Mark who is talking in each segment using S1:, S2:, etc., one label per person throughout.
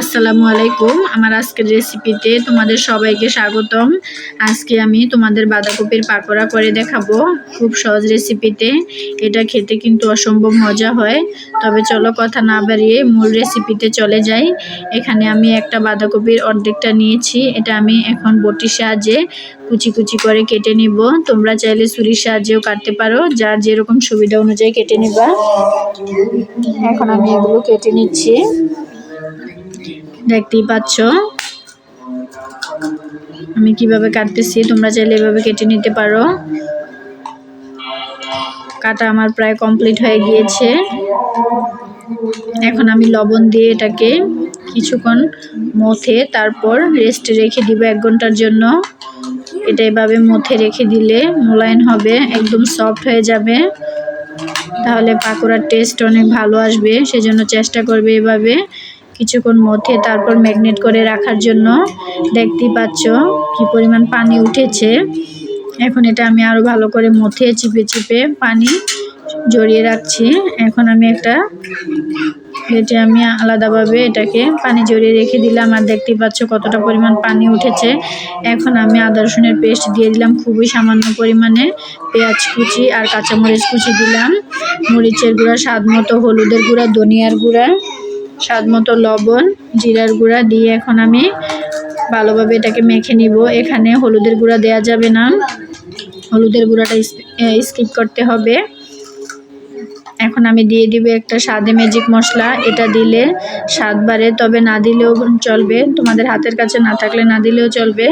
S1: আসসালামু আলাইকুম। আমার আজকের রেসিপিতে তোমাদের সবাইকে স্বাগতম। আজকে আমি তোমাদের বাঁধাকপির পাকোড়া করে দেখাবো খুব সহজ রেসিপিতে এটা খেতে কিন্তু অসম্ভব মজা হয়। তবে চলো কথা না বাড়িয়ে মূল রেসিপিতে চলে যাই। এখানে আমি একটা বাঁধাকপির অর্ধেকটা নিয়েছি। এটা আমি এখন বটির সাহায্যে কুচি কুচি করে কেটে নিব। তোমরা চাইলে ছুরির সাহায্যেও কাটতে পারো। যার যেরকম সুবিধা অনুযায়ী কেটে নিবা। এখন আমি এগুলো কেটে নিচ্ছি। দেখতেই পাচ্ছ। আমি কীভাবে কাটতেছি, তোমরা চাইলে এভাবে কেটে নিতে পারো। কাটা আমার প্রায় কমপ্লিট হয়ে গিয়েছে। এখন আমি লবণ দিয়ে এটাকে কিছুক্ষণ মথে তারপর রেস্টে রেখে দিব এক ঘণ্টার জন্য। এটা এভাবে মথে রেখে দিলে মোলায়েন হবে, একদম সফট হয়ে যাবে। তাহলে পাকোড়ার টেস্ট অনেক ভালো আসবে, সেজন্য চেষ্টা করবে এভাবে। কিছুক্ষণ মধ্যে তারপর ম্যাগনেট করে রাখার জন্য দেখতেই পাচ্ছ কি পরিমাণ পানি উঠেছে। এখন এটা আমি আরও ভালো করে মথে, চিপে চিপে পানি জড়িয়ে রাখছি। এখন আমি একটা প্লেটে আমি আলাদাভাবে এটাকে পানি জড়িয়ে রেখে দিলাম আর দেখতেই পাচ্ছ কতটা পরিমাণ পানি উঠেছে। এখন আমি আদা, রসুনের পেস্ট দিয়ে দিলাম, খুবই সামান্য পরিমাণে পেঁয়াজ কুচি আর কাঁচামরিচ কুচি দিলাম। মরিচের গুঁড়া, স্বাদ মতো হলুদের গুঁড়া, ধনিয়ার গুঁড়া স্বাদ মতো লবণ জিরার গুঁড়া দিয়ে এখন আমি ভালোভাবে এটাকে মেখে নিব। এখানে হলুদের গুঁড়া দেয়া যাবে না। হলুদের গুঁড়াটা স্কিপ করতে হবে। এখন আমি দিয়ে দিব একটা স্বাদে ম্যাজিক মশলা। এটা দিলে স্বাদ বাড়ে তবে না দিলেও চলবে। তোমাদের হাতের কাছে না থাকলে না দিলেও চলবে।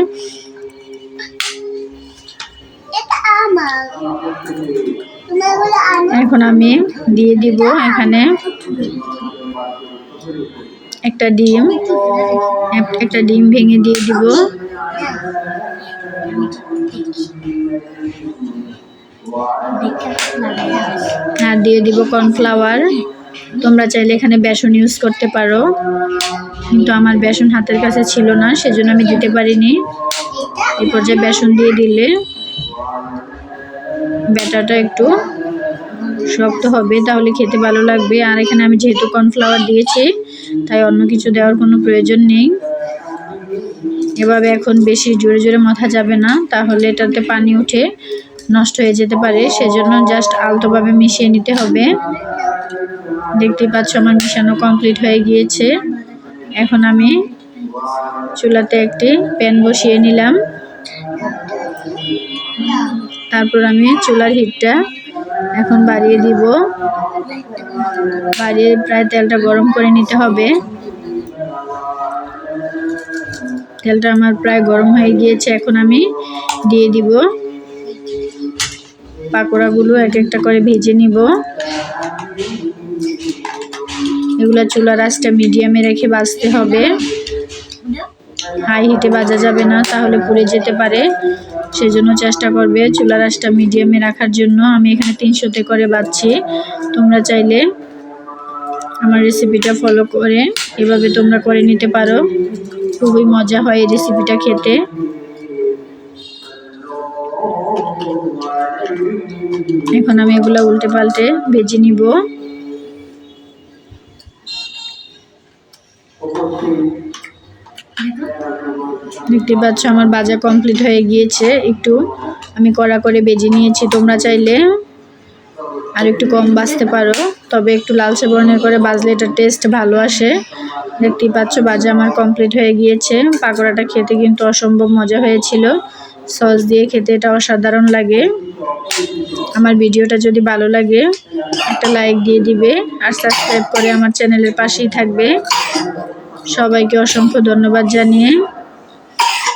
S1: এখন আমি দিয়ে দিব এখানে একটা ডিম একটা ডিম ভেঙে দিয়ে দিব। আর দিয়ে দিব কর্নফ্লাওয়ার। তোমরা চাইলে এখানে বেসন ইউজ করতে পারো। কিন্তু আমার বেসন হাতের কাছে ছিল না, সেজন্য আমি দিতে পারিনি। এই পর্যায়ে বেসন দিয়ে দিলে ব্যাটারটা একটু শক্ত হবে, তাহলে খেতে ভালো লাগবে। আর এখানে আমি যেহেতু কর্নফ্লাওয়ার দিয়েছি, তাই অন্য কিছু দেওয়ার কোনো প্রয়োজন নেই। এভাবে এখন বেশি জোরে জোরে মাথা যাবে না, তাহলে এটাতে পানি উঠে নষ্ট হয়ে যেতে পারে। সেজন্য জাস্ট আলতোভাবে মিশিয়ে নিতে হবে। দেখতেই পাচ্ছ আমার মিশানো কমপ্লিট হয়ে গিয়েছে। এখন আমি চুলাতে একটি প্যান বসিয়ে নিলাম। তারপর আমি চুলার হিটটা এখন বাড়িয়ে দিব। বাড়িয়ে প্রায় তেলটা গরম করে নিতে হবে। তেলটা আমার প্রায় গরম হয়ে গিয়েছে, এখন আমি দিয়ে দিব। পাকোড়াগুলো এক একটা করে ভেজে নিব। এগুলো চুলার আঁচটা মিডিয়ামে রেখে বাজতে হবে। হাই হিটে বাজা যাবে না, তাহলে পুড়ে যেতে পারে। সেজন্য চেষ্টা করবে চুলার আঁচটা মিডিয়ামে রাখার জন্য। আমি এখানে তিনশোতে করে বাজছি। তোমরা চাইলে আমার রেসিপিটা ফলো করে, এভাবে তোমরা করে নিতে পারো। খুবই মজা হয় এই রেসিপিটা খেতে। এখন আমি এগুলো উল্টে পাল্টে ভেজে নিব। দেখতে পাচ্ছ, আমার বাজা কমপ্লিট হয়ে গিয়েছে। একটু আমি কড়া করে বেজে নিয়েছি, তোমরা চাইলে আর একটু কম বাজতে পারো। তবে একটু লালচে বর্ণের করে বাজলে এটার টেস্ট ভালো আসে। দেখতেই পাচ্ছ, বাজা আমার কমপ্লিট হয়ে গিয়েছে। পাকোড়াটা খেতে কিন্তু অসম্ভব মজা হয়েছিল। সস দিয়ে খেতে এটা অসাধারণ লাগে। আমার ভিডিওটা যদি ভালো লাগে, একটা লাইক দিয়ে দিবে আর সাবস্ক্রাইব করে আমার চ্যানেলের পাশেই থাকবে। সবাইকে অসংখ্য ধন্যবাদ জানিয়ে